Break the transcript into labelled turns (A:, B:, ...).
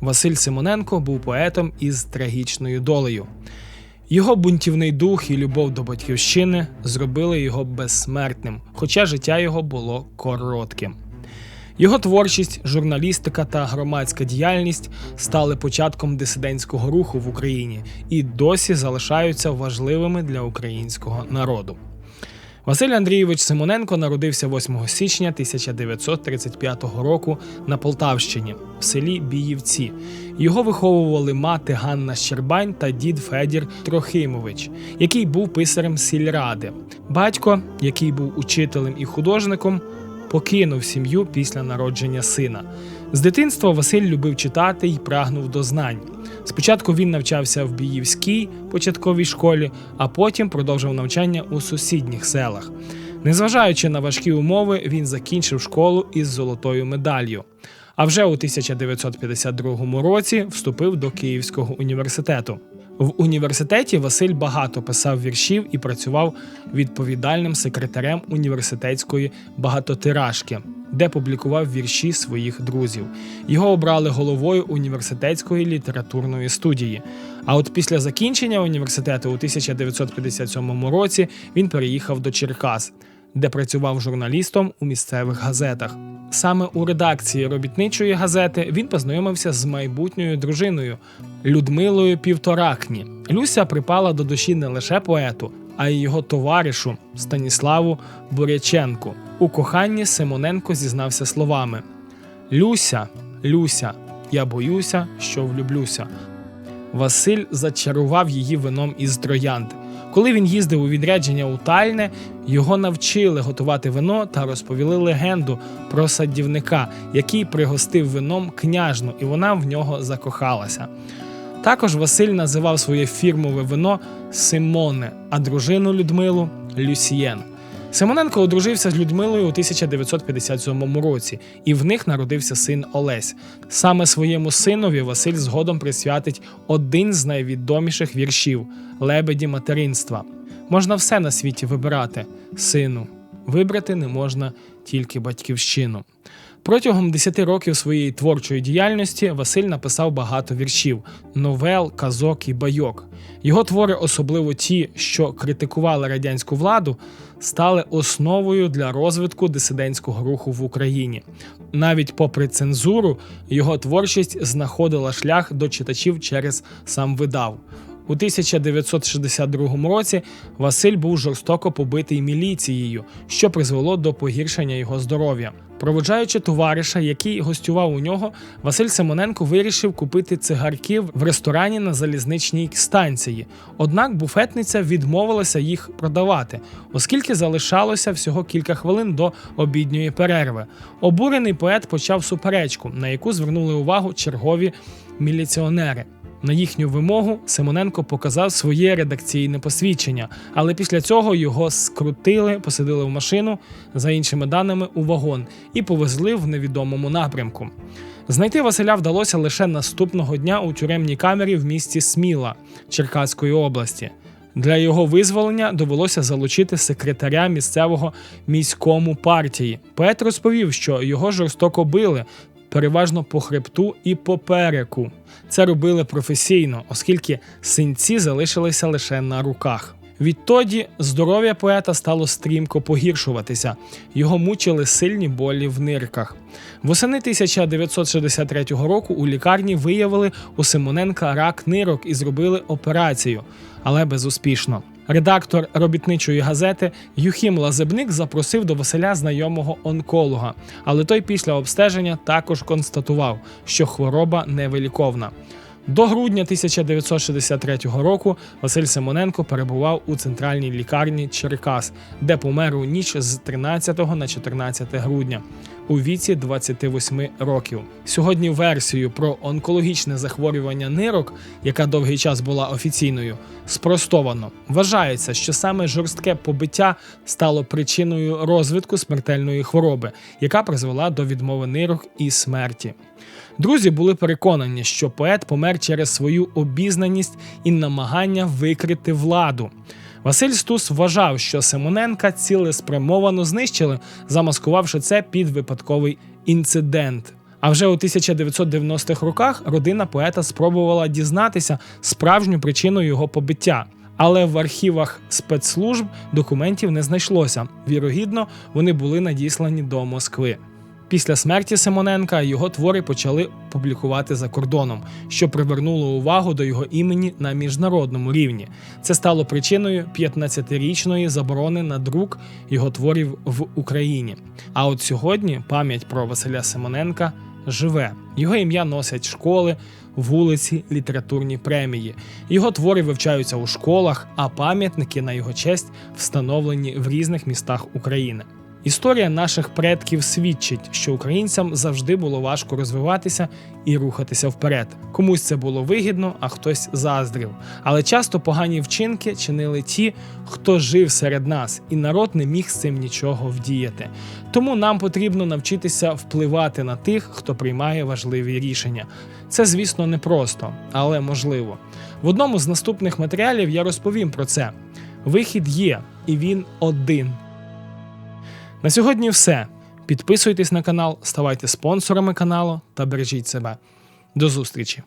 A: Василь Симоненко був поетом із трагічною долею. Його бунтівний дух і любов до батьківщини зробили його безсмертним, хоча життя його було коротким. Його творчість, журналістика та громадська діяльність стали початком дисидентського руху в Україні і досі залишаються важливими для українського народу. Василь Андрійович Симоненко народився 8 січня 1935 року на Полтавщині в селі Біївці. Його виховували мати Ганна Щербань та дід Федір Трохимович, який був писарем сільради. Батько, який був учителем і художником, покинув сім'ю після народження сина. З дитинства Василь любив читати і прагнув до знань. Спочатку він навчався в Біївській початковій школі, а потім продовжив навчання у сусідніх селах. Незважаючи на важкі умови, він закінчив школу із золотою медаллю. А вже у 1952 році вступив до Київського університету. В університеті Василь багато писав віршів і працював відповідальним секретарем університетської багатотиражки, де публікував вірші своїх друзів. Його обрали головою університетської літературної студії. А от після закінчення університету у 1957 році він переїхав до Черкас, де працював журналістом у місцевих газетах. Саме у редакції робітничої газети він познайомився з майбутньою дружиною Людмилою Півторакні. Люся припала до душі не лише поету, а й його товаришу Станіславу Буряченку. У коханні Симоненко зізнався словами: Люся, Люся, я боюся, що влюблюся. Василь зачарував її вином із троянд. Коли він їздив у відрядження у Тальне, його навчили готувати вино та розповіли легенду про садівника, який пригостив вином княжну, і вона в нього закохалася. Також Василь називав своє фірмове вино Симоне, а дружину Людмилу Люсієн. Симоненко одружився з Людмилою у 1957 році, і в них народився син Олесь. Саме своєму синові Василь згодом присвятить один з найвідоміших віршів Лебеді материнства. Можна все на світі вибирати, сину. Вибрати не можна тільки батьківщину. Протягом 10 років своєї творчої діяльності Василь написав багато віршів, новел, казок і байок. Його твори, особливо ті, що критикували радянську владу, стали основою для розвитку дисидентського руху в Україні. Навіть попри цензуру, його творчість знаходила шлях до читачів через сам видав. У 1962 році Василь був жорстоко побитий міліцією, що призвело до погіршення його здоров'я. Проводжаючи товариша, який гостював у нього, Василь Симоненко вирішив купити цигарків в ресторані на залізничній станції. Однак буфетниця відмовилася їх продавати, оскільки залишалося всього кілька хвилин до обідньої перерви. Обурений поет почав суперечку, на яку звернули увагу чергові міліціонери. На їхню вимогу Симоненко показав своє редакційне посвідчення, але після цього його скрутили, посадили в машину, за іншими даними, у вагон і повезли в невідомому напрямку. Знайти Василя вдалося лише наступного дня у тюремній камері в місті Сміла Черкаської області. Для його визволення довелося залучити секретаря місцевого міському партії. Поет розповів, що його жорстоко били, переважно по хребту і попереку. Це робили професійно, оскільки синці залишилися лише на руках. Відтоді здоров'я поета стало стрімко погіршуватися, його мучили сильні болі в нирках. Восени 1963 року у лікарні виявили у Симоненка рак нирок і зробили операцію, але безуспішно. Редактор робітничої газети Юхім Лазебник запросив до Василя знайомого онколога, але той після обстеження також констатував, що хвороба невиліковна. До грудня 1963 року Василь Симоненко перебував у центральній лікарні Черкас, де помер у ніч з 13 на 14 грудня у віці 28 років. Сьогодні версію про онкологічне захворювання нирок, яка довгий час була офіційною, спростовано. Вважається, що саме жорстке побиття стало причиною розвитку смертельної хвороби, яка призвела до відмови нирок і смерті. Друзі були переконані, що поет помер через свою обізнаність і намагання викрити владу. Василь Стус вважав, що Симоненка цілеспрямовано знищили, замаскувавши це під випадковий інцидент. А вже у 1990-х роках родина поета спробувала дізнатися справжню причину його побиття. Але в архівах спецслужб документів не знайшлося. Вірогідно, вони були надіслані до Москви. Після смерті Симоненка його твори почали публікувати за кордоном, що привернуло увагу до його імені на міжнародному рівні. Це стало причиною 15-річної заборони на друк його творів в Україні. А от сьогодні пам'ять про Василя Симоненка живе. Його ім'я носять школи, вулиці, літературні премії. Його твори вивчаються у школах, а пам'ятники на його честь встановлені в різних містах України. Історія наших предків свідчить, що українцям завжди було важко розвиватися і рухатися вперед. Комусь це було вигідно, а хтось заздрив. Але часто погані вчинки чинили ті, хто жив серед нас, і народ не міг з цим нічого вдіяти. Тому нам потрібно навчитися впливати на тих, хто приймає важливі рішення. Це, звісно, непросто, але можливо. В одному з наступних матеріалів я розповім про це. Вихід є, і він один. На сьогодні все. Підписуйтесь на канал, ставайте спонсорами каналу та бережіть себе. До зустрічі!